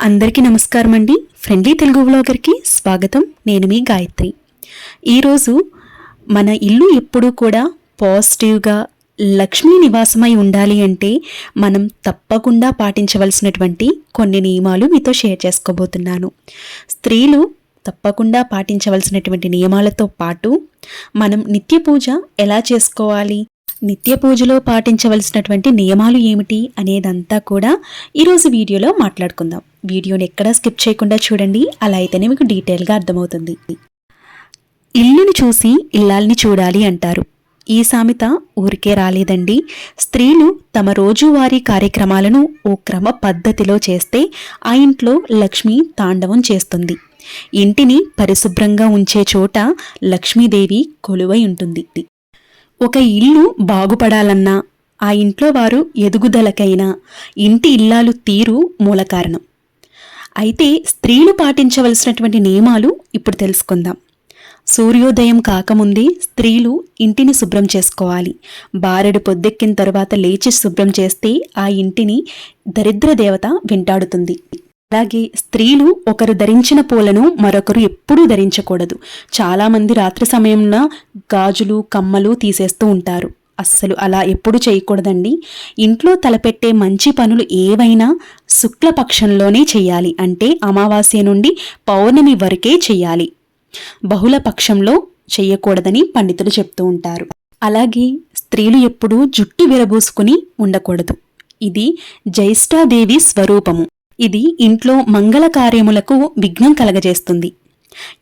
అందరికీ నమస్కారం అండి ఫ్రెండ్లీ తెలుగు బ్లాగర్కి స్వాగతం. నేను మీ గాయత్రి. ఈరోజు మన ఇల్లు ఎప్పుడూ కూడా పాజిటివ్గా లక్ష్మీ నివాసమై ఉండాలి అంటే మనం తప్పకుండా పాటించవలసినటువంటి కొన్ని నియమాలు మీతో షేర్ చేసుకోబోతున్నాను. స్త్రీలు తప్పకుండా పాటించవలసినటువంటి నియమాలతో పాటు మనం నిత్య పూజ ఎలా చేసుకోవాలి? నిత్య పూజలో పాటించవలసినటువంటి నియమాలు ఏమిటి అనేదంతా కూడా ఈరోజు వీడియోలో మాట్లాడుకుందాం. వీడియోని ఎక్కడా స్కిప్ చేయకుండా చూడండి. అలా అయితేనే మీకు డీటెయిల్గా అర్థమవుతుంది. ఇల్లుని చూసి ఇల్లాల్ని చూడాలి అంటారు. ఈ సామెత ఊరికే రాలేదండి. స్త్రీలు తమ రోజువారీ కార్యక్రమాలను ఓ క్రమ పద్ధతిలో చేస్తే ఆ ఇంట్లో లక్ష్మి తాండవం చేస్తుంది. ఇంటిని పరిశుభ్రంగా ఉంచే చోట లక్ష్మీదేవి కొలువై ఉంటుంది. ఒక ఇల్లు బాగుపడాలన్నా ఆ ఇంట్లో వారు ఎదుగుదలకైనా ఇంటి ఇల్లాలు తీరు మూల కారణం. అయితే స్త్రీలు పాటించవలసినటువంటి నియమాలు ఇప్పుడు తెలుసుకుందాం. సూర్యోదయం కాకముందే స్త్రీలు ఇంటిని శుభ్రం చేసుకోవాలి. బారెడు పొద్దెక్కిన తర్వాత లేచి శుభ్రం చేస్తే ఆ ఇంటిని దరిద్ర దేవత వెంటాడుతుంది. అలాగే స్త్రీలు ఒకరు ధరించిన పూలను మరొకరు ఎప్పుడూ ధరించకూడదు. చాలామంది రాత్రి సమయంలో గాజులు కమ్మలు తీసేస్తూ ఉంటారు. అస్సలు అలా ఎప్పుడు చేయకూడదండి. ఇంట్లో తలపెట్టే మంచి పనులు ఏవైనా శుక్లపక్షంలోనే చేయాలి. అంటే అమావాస్య నుండి పౌర్ణమి వరకే చేయాలి. బహుళ పక్షంలో చెయ్యకూడదని పండితులు చెప్తూ ఉంటారు. అలాగే స్త్రీలు ఎప్పుడూ జుట్టు విరబూసుకుని ఉండకూడదు. ఇది జ్యేష్ఠాదేవి స్వరూపము. ఇది ఇంట్లో మంగళ కార్యములకు విఘ్నం కలగజేస్తుంది.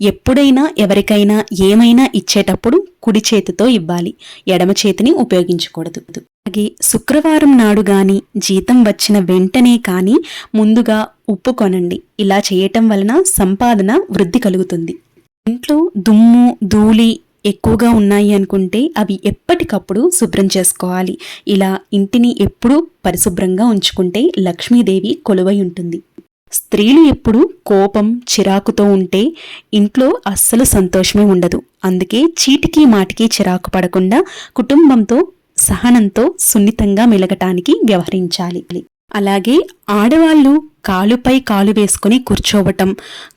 ఎప్పుడైనా ఎవరికైనా ఏమైనా ఇచ్చేటప్పుడు కుడి చేతితో ఇవ్వాలి. ఎడమ చేతిని ఉపయోగించకూడదు. అలాగే శుక్రవారం నాడు గాని జీతం వచ్చిన వెంటనే కానీ ముందుగా ఉప్పు కొనండి. ఇలా చేయటం వలన సంపాదన వృద్ధి కలుగుతుంది. ఇంట్లో దుమ్ము ధూళి ఎక్కువగా ఉన్నాయి అనుకుంటే అవి ఎప్పటికప్పుడు శుభ్రం చేసుకోవాలి. ఇలా ఇంటిని ఎప్పుడూ పరిశుభ్రంగా ఉంచుకుంటే లక్ష్మీదేవి కొలువై ఉంటుంది. స్త్రీలు ఎప్పుడు కోపం చిరాకుతో ఉంటే ఇంట్లో అస్సలు సంతోషమే ఉండదు. అందుకే చీటికి మాటికి చిరాకు పడకుండా కుటుంబంతో సహనంతో సున్నితంగా మెలగటానికి వ్యవహరించాలి. అలాగే ఆడవాళ్ళు కాలుపై కాలు వేసుకుని కూర్చోవటం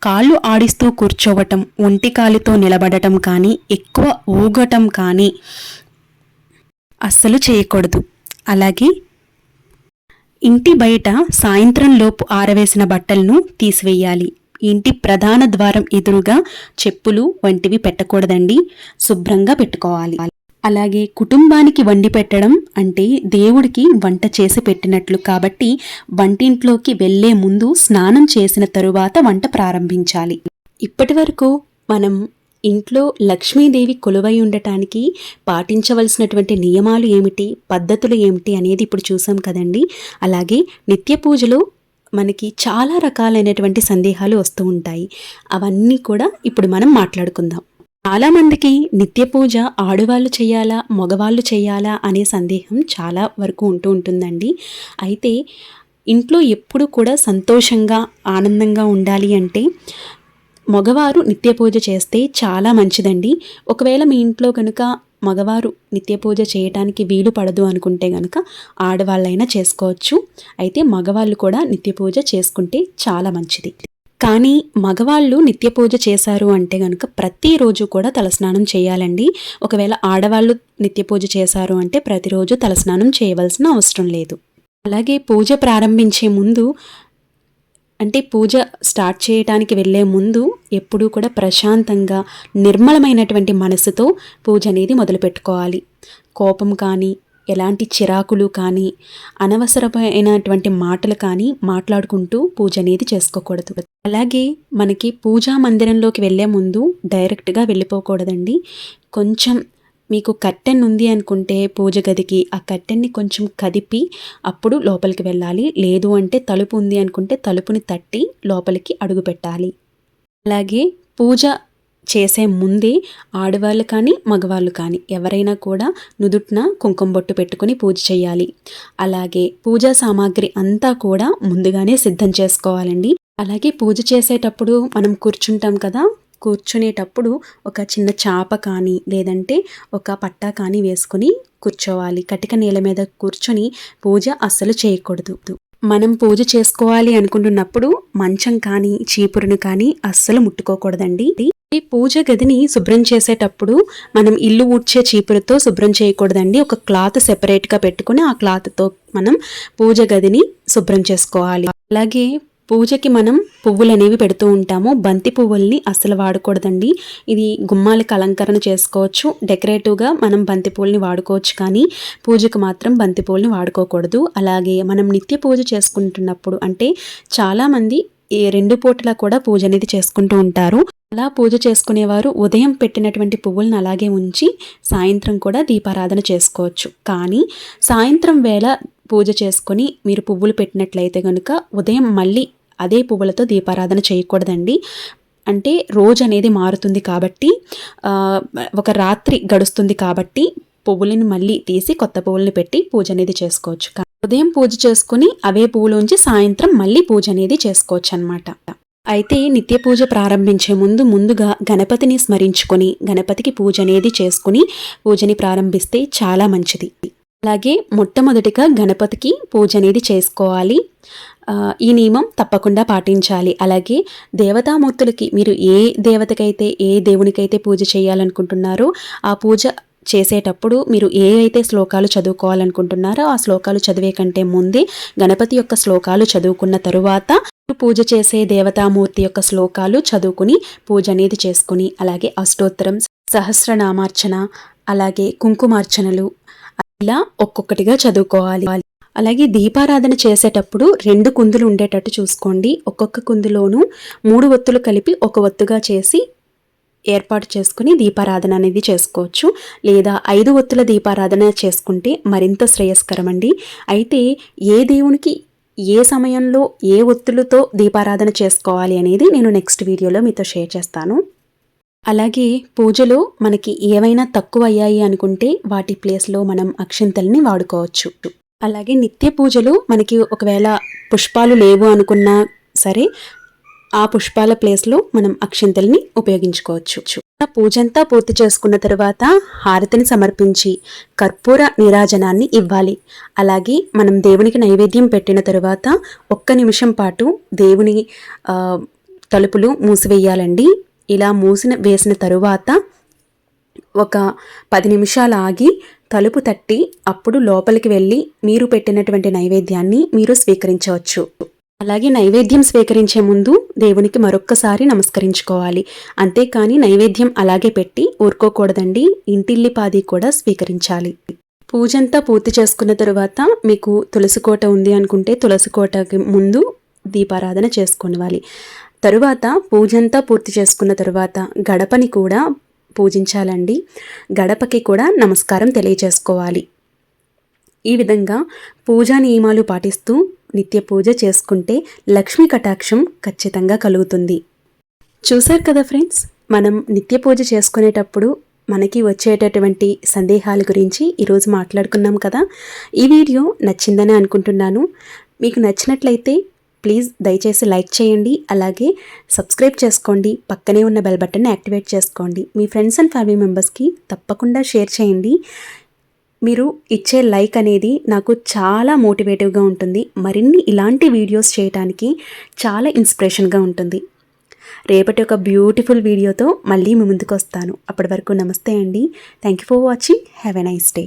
కాళ్ళు ఆడిస్తూ కూర్చోవటం ఒంటి కాలుతో నిలబడటం కానీ ఎక్కువ ఊగటం కానీ అస్సలు చేయకూడదు. అలాగే ఇంటి బయట సాయంత్రం లోపు ఆరవేసిన బట్టలను తీసివేయాలి. ఇంటి ప్రధాన ద్వారం ఎదురుగా చెప్పులు వంటివి పెట్టకూడదండి. శుభ్రంగా పెట్టుకోవాలి. అలాగే కుటుంబానికి వండి పెట్టడం అంటే దేవుడికి వంట చేసి పెట్టినట్లు కాబట్టి వంటింట్లోకి వెళ్ళే ముందు స్నానం చేసిన తరువాత వంట ప్రారంభించాలి. ఇప్పటి వరకు మనం ఇంట్లో లక్ష్మీదేవి కొలువై ఉండటానికి పాటించవలసినటువంటి నియమాలు ఏమిటి పద్ధతులు ఏమిటి అనేది ఇప్పుడు చూసాం కదండి. అలాగే నిత్య పూజలో మనకి చాలా రకాలైనటువంటి సందేహాలు వస్తూ ఉంటాయి. అవన్నీ కూడా ఇప్పుడు మనం మాట్లాడుకుందాం. చాలామందికి నిత్య పూజ ఆడవాళ్ళు చేయాలా మగవాళ్ళు చేయాలా అనే సందేహం చాలా వరకు ఉంటూ ఉంటుందండి. అయితే ఇంట్లో ఎప్పుడు కూడా సంతోషంగా ఆనందంగా ఉండాలి అంటే మగవారు నిత్య పూజ చేస్తే చాలా మంచిదండి. ఒకవేళ మీ ఇంట్లో కనుక మగవారు నిత్య పూజ చేయటానికి వీలు పడదు అనుకుంటే కనుక ఆడవాళ్ళైనా చేసుకోవచ్చు. అయితే మగవాళ్ళు కూడా నిత్య పూజ చేసుకుంటే చాలా మంచిది. కానీ మగవాళ్ళు నిత్య పూజ చేశారు అంటే కనుక ప్రతిరోజు కూడా తలస్నానం చేయాలండి. ఒకవేళ ఆడవాళ్ళు నిత్య పూజ చేశారు అంటే ప్రతిరోజు తలస్నానం చేయవలసిన అవసరం లేదు. అలాగే పూజ ప్రారంభించే ముందు అంటే పూజ స్టార్ట్ చేయడానికి వెళ్ళే ముందు ఎప్పుడూ కూడా ప్రశాంతంగా నిర్మలమైనటువంటి మనసుతో పూజ అనేది మొదలుపెట్టుకోవాలి కోపం కానీ ఎలాంటి చిరాకులు కానీ అనవసరమైనటువంటి మాటలు కానీ మాట్లాడుకుంటూ పూజ అనేది చేసుకోకూడదు. అలాగే మనకి పూజా మందిరంలోకి వెళ్ళే ముందు డైరెక్ట్గా వెళ్ళిపోకూడదండి. కొంచెం మీకు కట్టెన్ ఉంది అనుకుంటే పూజ గదికి ఆ కట్టెన్ని కొంచెం కదిపి అప్పుడు లోపలికి వెళ్ళాలి. లేదు అంటే తలుపు ఉంది అనుకుంటే తలుపుని తట్టి లోపలికి అడుగు పెట్టాలి. అలాగే పూజ చేసే ముందే ఆడవాళ్ళు కానీ మగవాళ్ళు కానీ ఎవరైనా కూడా నుదుట్న కుంకుమ బొట్టు పెట్టుకుని పూజ చేయాలి. అలాగే పూజా సామాగ్రి అంతా కూడా ముందుగానే సిద్ధం చేసుకోవాలండి. అలాగే పూజ చేసేటప్పుడు మనం కూర్చుంటాం కదా కూర్చునేటప్పుడు ఒక చిన్న చాప కానీ లేదంటే ఒక పట్టా కానీ వేసుకొని కూర్చోవాలి. కటిక నేల మీద కూర్చొని పూజ అస్సలు చేయకూడదు. మనం పూజ చేసుకోవాలి అనుకుంటున్నప్పుడు మంచం కానీ చీపురును కానీ అస్సలు ముట్టుకోకూడదండి. ఈ పూజ గదిని శుభ్రం చేసేటప్పుడు మనం ఇల్లు ఊడ్చే చీపురుతో శుభ్రం చేయకూడదండి. ఒక క్లాత్ సెపరేట్గా పెట్టుకుని ఆ క్లాత్తో మనం పూజ గదిని శుభ్రం చేసుకోవాలి. అలాగే పూజకి మనం పువ్వులు అనేవి పెడుతూ ఉంటాము. బంతి పువ్వుల్ని అస్సలు వాడకూడదండి. ఇది గుమ్మాలకు అలంకరణ చేసుకోవచ్చు. డెకరేటివ్గా మనం బంతి పువ్వుల్ని వాడుకోవచ్చు కానీ పూజకు మాత్రం బంతి పువ్వుల్ని వాడుకోకూడదు. అలాగే మనం నిత్య పూజ చేసుకుంటున్నప్పుడు అంటే చాలామంది ఈ రెండు పూటలా కూడా పూజ అనేది చేసుకుంటూ ఉంటారు. అలా పూజ చేసుకునేవారు ఉదయం పెట్టినటువంటి పువ్వులను అలాగే ఉంచి సాయంత్రం కూడా దీపారాధన చేసుకోవచ్చు. కానీ సాయంత్రం వేళ పూజ చేసుకొని మీరు పువ్వులు పెట్టినట్లయితే కనుక ఉదయం మళ్ళీ అదే పువ్వులతో దీపారాధన చేయకూడదండి. అంటే రోజు అనేది మారుతుంది కాబట్టి ఒక రాత్రి గడుస్తుంది కాబట్టి పువ్వులను మళ్ళీ తీసి కొత్త పువ్వులను పెట్టి పూజ అనేది చేసుకోవచ్చు. ఉదయం పూజ చేసుకుని అవే పువ్వులోంచి సాయంత్రం మళ్ళీ పూజ అనేది చేసుకోవచ్చు అనమాట అయితే నిత్య పూజ ప్రారంభించే ముందు ముందుగా గణపతిని స్మరించుకొని గణపతికి పూజ అనేది చేసుకుని పూజని ప్రారంభిస్తే చాలా మంచిది. అలాగే మొట్టమొదటిగా గణపతికి పూజ అనేది చేసుకోవాలి. ఈ నియమం తప్పకుండా పాటించాలి. అలాగే దేవతామూర్తులకి మీరు ఏ దేవతకైతే ఏ దేవునికైతే పూజ చేయాలనుకుంటున్నారో ఆ పూజ చేసేటప్పుడు మీరు ఏ అయితే శ్లోకాలు చదువుకోవాలనుకుంటున్నారో ఆ శ్లోకాలు చదివే కంటే ముందే గణపతి యొక్క శ్లోకాలు చదువుకున్న తరువాత పూజ చేసే దేవతామూర్తి యొక్క శ్లోకాలు చదువుకుని పూజ అనేది చేసుకుని అలాగే అష్టోత్తరం సహస్రనామార్చన అలాగే కుంకుమార్చనలు ఇలా ఒక్కొక్కటిగా చదువుకోవాలి. అలాగే దీపారాధన చేసేటప్పుడు రెండు కుందులు ఉండేటట్టు చూసుకోండి. ఒక్కొక్క కుందులోనూ మూడు ఒత్తులు కలిపి ఒక ఒత్తుగా చేసి ఏర్పాటు చేసుకుని దీపారాధన అనేది చేసుకోవచ్చు. లేదా ఐదు ఒత్తుల దీపారాధన చేసుకుంటే మరింత శ్రేయస్కరం అండి అయితే ఏ దేవునికి ఏ సమయంలో ఏ ఒత్తులతో దీపారాధన చేసుకోవాలి అనేది నేను నెక్స్ట్ వీడియోలో మీతో షేర్ చేస్తాను. అలాగే పూజలో మనకి ఏవైనా తక్కువ అయ్యాయి అనుకుంటే వాటి ప్లేస్లో మనం అక్షింతల్ని వాడుకోవచ్చు. అలాగే నిత్య పూజలు మనకి ఒకవేళ పుష్పాలు లేవు అనుకున్నా సరే ఆ పుష్పాల ప్లేస్లో మనం అక్షింతల్ని ఉపయోగించుకోవచ్చు. పూజంతా పూర్తి చేసుకున్న తరువాత హారతిని సమర్పించి కర్పూర నీరాజనాన్ని ఇవ్వాలి. అలాగే మనం దేవునికి నైవేద్యం పెట్టిన తరువాత ఒక్క నిమిషం పాటు దేవుని తలుపులు మూసివేయాలండి. ఇలా మూసిన వేసిన తరువాత ఒక పది నిమిషాలు ఆగి తలుపు తట్టి అప్పుడు లోపలికి వెళ్ళి మీరు పెట్టినటువంటి నైవేద్యాన్ని మీరు స్వీకరించవచ్చు. అలాగే నైవేద్యం స్వీకరించే ముందు దేవునికి మరొక్కసారి నమస్కరించుకోవాలి. అంతేకాని నైవేద్యం అలాగే పెట్టి ఊరుకోకూడదండి. ఇంటిల్లిపాది కూడా స్వీకరించాలి. పూజంతా పూర్తి చేసుకున్న తరువాత మీకు తులసి కోట ఉంది అనుకుంటే తులసికోటకి ముందు దీపారాధన చేసుకోనివ్వాలి. తరువాత పూజంతా పూర్తి చేసుకున్న తరువాత గడపని కూడా పూజించాలండి. గడపకి కూడా నమస్కారం తెలియజేసుకోవాలి. ఈ విధంగా పూజా నియమాలు పాటిస్తూ నిత్య పూజ చేసుకుంటే లక్ష్మీ కటాక్షం ఖచ్చితంగా కలుగుతుంది. చూశారు కదా ఫ్రెండ్స్? మనం నిత్య పూజ చేసుకునేటప్పుడు మనకి వచ్చేటటువంటి సందేహాల గురించి ఈరోజు మాట్లాడుకున్నాం కదా. ఈ వీడియో నచ్చిందని అనుకుంటున్నాను. మీకు నచ్చినట్లయితే ప్లీజ్ దయచేసి లైక్ చేయండి. అలాగే సబ్స్క్రైబ్ చేసుకోండి. పక్కనే ఉన్న బెల్ బటన్ని యాక్టివేట్ చేసుకోండి. మీ ఫ్రెండ్స్ అండ్ ఫ్యామిలీ మెంబర్స్కి తప్పకుండా షేర్ చేయండి. మీరు ఇచ్చే లైక్ అనేది నాకు చాలా మోటివేటివ్గా ఉంటుంది. మరిన్ని ఇలాంటి వీడియోస్ చేయడానికి చాలా ఇన్స్పిరేషన్గా ఉంటుంది. రేపటి ఒక బ్యూటిఫుల్ వీడియోతో మళ్ళీ మీ ముందుకు వస్తాను. అప్పటి వరకు నమస్తే అండి. Thank you for watching have a nice day